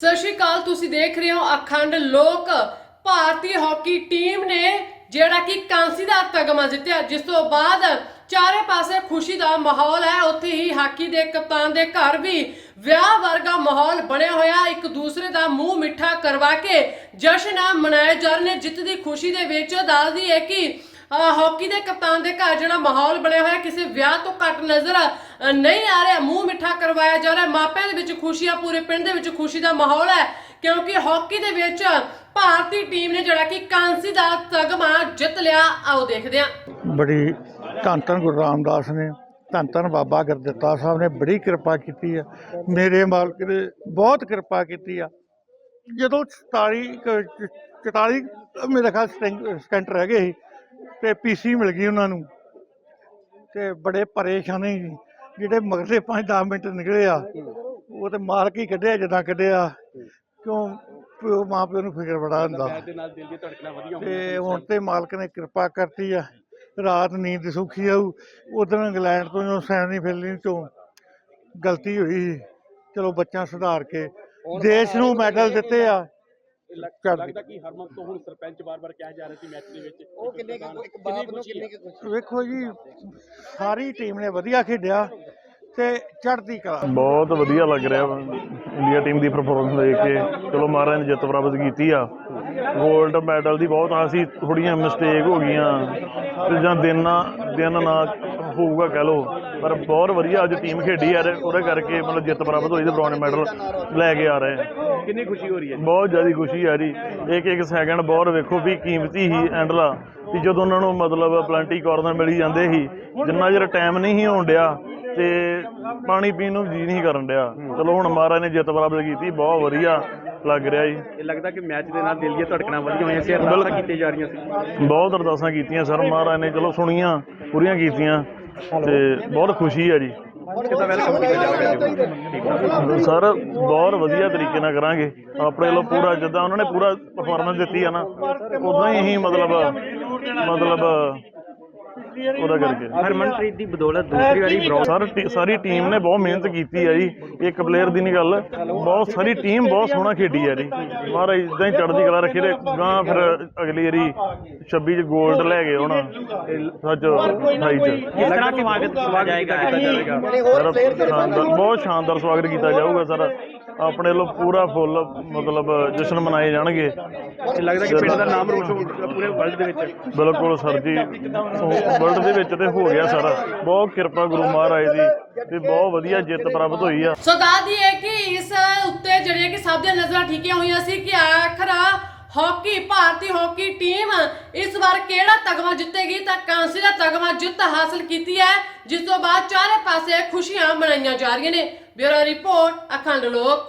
ਸਤਿ ਸ਼੍ਰੀ ਅਕਾਲ, ਤੁਸੀਂ ਦੇਖ ਰਹੇ ਹੋ ਅਖੰਡ ਲੋਕ ਭਾਰਤੀ ਹਾਕੀ ਟੀਮ ਨੇ, ਜਿਹੜਾ ਕਿ ਕਾਂਸੀ ਦਾ ਤਗਮਾ ਜਿੱਤਿਆ। ਜਿਸ ਤੋਂ ਬਾਅਦ ਚਾਰੇ ਪਾਸੇ ਖੁਸ਼ੀ ਦਾ ਮਾਹੌਲ ਹੈ। ਉੱਥੇ ਹੀ ਹਾਕੀ ਦੇ ਕਪਤਾਨ ਦੇ ਘਰ ਵੀ ਵਿਆਹ ਵਰਗਾ ਮਾਹੌਲ ਬਣਿਆ ਹੋਇਆ। ਇੱਕ ਦੂਸਰੇ ਦਾ ਮੂੰਹ ਮਿੱਠਾ ਕਰਵਾ ਕੇ ਜਸ਼ਨ ਮਨਾਏ ਜਾ ਰਹੇ ਨੇ। ਜਿੱਤ ਦੀ ਖੁਸ਼ੀ ਦੇ ਵਿੱਚ ਦੱਸਦੀ ਹੈ ਕਿ ਹਾਕੀ ਦੇ ਕਪਤਾਨ ਦੇ ਘਰ ਜਿਹੜਾ ਮਾਹੌਲ ਬਣਿਆ ਹੋਇਆ, ਕਿਸੇ ਵਿਆਹ ਤੋਂ ਘੱਟ ਨਜ਼ਰ ਅਹ ਨਹੀਂ ਆ ਰਿਹਾ। ਮੂੰਹ ਮਿੱਠਾ ਕਰਵਾਇਆ ਜਾ ਰਿਹਾ। ਮਾਪਿਆਂ ਦੇ ਵਿੱਚ ਖੁਸ਼ੀ ਆ, ਪੂਰੇ ਪਿੰਡ ਦੇ ਵਿੱਚ ਖੁਸ਼ੀ ਦਾ ਮਾਹੌਲ ਹੈ, ਕਿਉਂਕਿ ਹਾਕੀ ਦੇ ਵਿੱਚ ਭਾਰਤੀ ਟੀਮ ਨੇ ਜਿਹੜਾ ਕਿ ਕਾਂਸੀ ਦਾ ਤਗਮਾ ਜਿੱਤ ਲਿਆ। ਆਓ ਦੇਖਦੇ ਹਾਂ। ਬੜੀ ਧੰਨ ਧੰਨ ਗੁਰੂ ਰਾਮਦਾਸ ਨੇ, ਧੰਨ ਧੰਨ ਬਾਬਾ ਗੁਰਦਿੱਤਾ ਸਾਹਿਬ ਨੇ ਬੜੀ ਕਿਰਪਾ ਕੀਤੀ ਆ। ਮੇਰੇ ਮਾਲਕ ਨੇ ਬਹੁਤ ਕਿਰਪਾ ਕੀਤੀ ਆ। ਜਦੋਂ 47 ਕੁ- 44 ਮੇਰੇ ਖਿਆਲ ਸਟੈਂ- ਸਟੈਂਟ ਰਹਿ ਗਏ ਸੀ, ਤੇ ਪੀਸੀ ਮਿਲ ਗਈ ਉਹਨਾਂ ਨੂੰ, ਤੇ ਬੜੇ ਪਰੇਸ਼ਾਨੀ ਜਿਹੜੇ ਮਗਰਲੇ 5-10 ਮਿੰਟ ਨਿਕਲੇ ਆ ਉਹ ਤੇ ਮਾਲਕ ਹੀ ਕੱਢਿਆ ਜਿੱਦਾਂ ਕੱਢਿਆ। ਕਿਉਂ? ਪਿਓ ਮਾਂ ਪਿਓ ਨੂੰ ਫਿਕਰ ਬੜਾ ਹੁੰਦਾ। ਤੇ ਹੁਣ ਤੇ ਮਾਲਕ ਨੇ ਕਿਰਪਾ ਕਰਤੀ ਆ। ਰਾਤ ਨੀਂਦ ਸੁਖੀ ਆਊ। ਉਦੋਂ ਇੰਗਲੈਂਡ ਤੋਂ ਜੋ ਸੈਮੀ ਫਿਲਮ ਤੋਂ ਗਲਤੀ ਹੋਈ ਸੀ। ਚਲੋ ਬੱਚਾ ਸੁਧਾਰ ਕੇ। ਦੇਸ਼ ਨੂੰ ਮੈਡਲ ਦਿੱਤੇ ਆ। ਲੱਗਦਾ ਕਿ ਹਰਮਨ ਤੋਂ ਹੁਣ ਸਰਪੰਚ ਬਾਰ-ਬਾਰ ਕਿਹਾ ਜਾ ਰਿਹਾ ਸੀ ਮੈਚ ਦੇ ਵਿੱਚ। ਉਹ ਕਿੰਨੇ ਕੁ- ਇੱਕ ਬਾਪ ਨੂੰ ਕਿੰਨੇ ਕੁ ਖੁਸ਼ੀ ਵੇਖੋ ਜੀ ਸਾਰੀ ਟੀਮ ਨੇ ਵਧੀਆ ਖੇਡਿਆ। ਤੇ ਚੜ੍ਹਦੀ ਕਲਾ। ਬਹੁਤ ਵਧੀਆ ਲੱਗ ਰਿਹਾ ਇੰਡੀਆ ਟੀਮ ਦੀ ਪਰਫਾਰਮੈਂਸ ਦੇਖ ਕੇ। ਚਲੋ ਮਹਾਰਾਜ ਨੇ ਜਿੱਤ ਪ੍ਰਾਪਤ ਕੀਤੀ ਆ। 골ਡ ਮੈਡਲ ਦੀ ਬਹੁਤ ਆਸ ਸੀ ਥੋੜੀਆਂ ਮਿਸਟੇਕ ਹੋ ਗਈਆਂ। ਜਾਂ ਦਿਨ ਨਾ ਦਿਨ ਨਾ ਹੋਊਗਾ ਕਹਿ ਲੋ ਪਰ ਬਹੁਤ ਵਧੀਆ ਅੱਜ ਟੀਮ ਖੇਡੀ ਯਾਰ ਉਹਦੇ ਕਰਕੇ ਮਤਲਬ ਜਿੱਤ ਪ੍ਰਾਪਤ ਹੋਈ ਤੇ ਬ੍ਰੌਂਜ਼ ਮੈਡਲ ਲੈ ਕੇ ਆ ਰਹੇ ਕਿੰਨੀ ਖੁਸ਼ੀ ਹੋ ਰਹੀ ਹੈ ਬਹੁਤ ਜ਼ਿਆਦਾ ਖੁਸ਼ੀ ਆ ਰਹੀ ਇੱਕ ਇੱਕ ਸੈਕਿੰਡ ਬਹੁਤ ਵੇਖੋ ਵੀ ਕੀਮਤੀ ਹੀ ਐਂਡਲਾ। ਵੀ ਜਦੋਂ ਉਹਨਾਂ ਨੂੰ ਮਤਲਬ ਪਲੰਟੀ ਕਾਰਨਰ ਮਿਲੀ ਜਾਂਦੇ ਸੀ ਜਿੰਨਾ ਚਿਰ ਟਾਈਮ ਨਹੀਂ ਸੀ ਹੋਣ ਡਿਆ ਤੇ ਪਾਣੀ ਪੀਣ ਨੂੰ ਜੀ ਨਹੀਂ ਕਰਨ ਡਿਆ। ਚਲੋ ਹੁਣ ਮਹਾਰਾਜ ਨੇ ਜਿੱਤ ਪ੍ਰਾਪਤ ਕੀਤੀ ਬਹੁਤ ਵਧੀਆ ਲੱਗ ਰਿਹਾ ਜੀ। ਇਹ ਲੱਗਦਾ ਕਿ ਮੈਚ ਦੇ ਨਾਲ ਦਿਲ ਦੀਆਂ ਧੜਕਣਾ ਵਧੀਆ ਹੋਈਆਂ ਸੀ ਅਰਦਾਸਾਂ ਕੀਤੀਆਂ ਜਾ ਰਹੀਆਂ ਸੀ। ਬਹੁਤ ਅਰਦਾਸਾਂ ਕੀਤੀਆਂ ਸਰ ਮਹਾਰਾਜ ਨੇ ਚਲੋ ਸੁਣੀਆਂ ਪੂਰੀਆਂ ਕੀਤੀਆਂ। ਤੇ ਬਹੁਤ ਖੁਸ਼ੀ ਹੈ ਜੀ। ਕਿਦਾਂ ਸਰ, ਬਹੁਤ ਵਧੀਆ ਤਰੀਕੇ ਨਾਲ ਕਰਾਂਗੇ। ਆਪਣੇ ਵੱਲੋਂ ਪੂਰਾ ਜਿੱਦਾਂ ਉਹਨਾਂ ਨੇ ਪੂਰਾ ਪਰਫਾਰਮੈਂਸ ਦਿੱਤੀ ਆ ਨਾ, ਉਦਾਂ ਹੀ ਅਸੀਂ ਮਤਲਬ ਮਤਲਬ ਉਹਦਾ ਕਰਕੇ। ਹਰਮਨਪ੍ਰੀਤ ਦੀ ਬਦੌਲਤ ਦੂਸਰੀ ਵਾਰੀ ਸਰ ਟੀ- ਸਾਰੀ ਟੀਮ ਨੇ ਬਹੁਤ ਮਿਹਨਤ ਕੀਤੀ ਹੈ ਜੀ। ਇੱਕ ਪਲੇਅਰ ਦੀ ਨਹੀਂ ਗੱਲ। ਬਹੁਤ ਸਾਰੀ ਟੀਮ ਬਹੁਤ ਸੋਹਣਾ ਖੇਡੀ ਹੈ ਜੀ। ਮਹਾਰਾਜ ਇਦਾਂ ਹੀ ਚੜ੍ਹਦੀ ਕਲਾ ਰੱਖੇ ਤੇ ਗਾਂ ਫਿਰ ਅਗਲੀ ਵਾਰੀ 26 ਚ 골ਡ ਲੈ ਗਏ ਹੁਣ। ਸੱਚ 28 ਚ। ਕਿਸ ਤਰ੍ਹਾਂ ਸਵਾਗਤ ਕੀਤਾ ਜਾਏਗਾ? ਕੀਤਾ ਜਾਵੇਗਾ ਜਿਹੜੇ ਹੋਰ ਸਰ ਪਲੇਅਰ ਸ਼ਾਨਦਾਰ ਬਹੁਤ ਸ਼ਾਨਦਾਰ ਸਵਾਗਤ ਕੀਤਾ ਜਾਊਗਾ ਸਰ। ਆਪਣੇ ਵੱਲੋਂ ਪੂਰਾ ਫੁੱਲ ਮਤਲਬ ਜਸ਼ਨ ਮਨਾਏ ਜਾਣਗੇ। ਲੱਗਦਾ ਕਿ ਪਿੰਡ ਦਾ ਨਾਮ ਰੋਸ਼ਨ ਹੋਊਗਾ ਪੂਰੇ ਵਰਲਡ ਦੇ ਵਿੱਚ। ਬਿਲਕੁਲ ਸਰ ਜੀ। ਵਰਲਡ ਦੇ ਵਿੱਚ ਤੇ ਹੋ ਗਿਆ ਸਰ। ਬਹੁਤ ਕਿਰਪਾ ਗੁਰੂ ਮਹਾਰਾਜ ਦੀ ਤੇ ਬਹੁਤ ਵਧੀਆ ਜਿੱਤ ਪ੍ਰਾਪਤ ਹੋਈ ਆ। ਸੋ ਦੱਸਦੀ ਹੈ ਕਿ ਇਸ ਉੱਤੇ ਜਿਹੜੀਆਂ ਕਿ ਸਭ ਦੀਆਂ ਨਜ਼ਰਾਂ ਠੀਕੀਆਂ ਹੋਈਆਂ ਸੀ ਕਿ ਆਖਰ ਹਾਕੀ, ਭਾਰਤੀ ਹਾਕੀ ਟੀਮ ਇਸ ਵਾਰ ਕਿਹੜਾ ਤਗਮਾ ਜਿੱਤੇਗੀ ਤਾਂ ਕਾਂਸੀ ਦਾ ਤਗਮਾ ਜਿੱਤ ਹਾਸਲ ਕੀਤੀ ਹੈ, ਜਿਸ ਤੋਂ ਬਾਅਦ ਚਾਰੇ ਪਾਸੇ ਖੁਸ਼ੀਆਂ ਮਨਾਈਆਂ ਜਾ ਰਹੀਆਂ ਨੇ। ਬਿਊਰੋ ਰਿਪੋਰਟ, ਅਖੰਡ ਲੋਕ।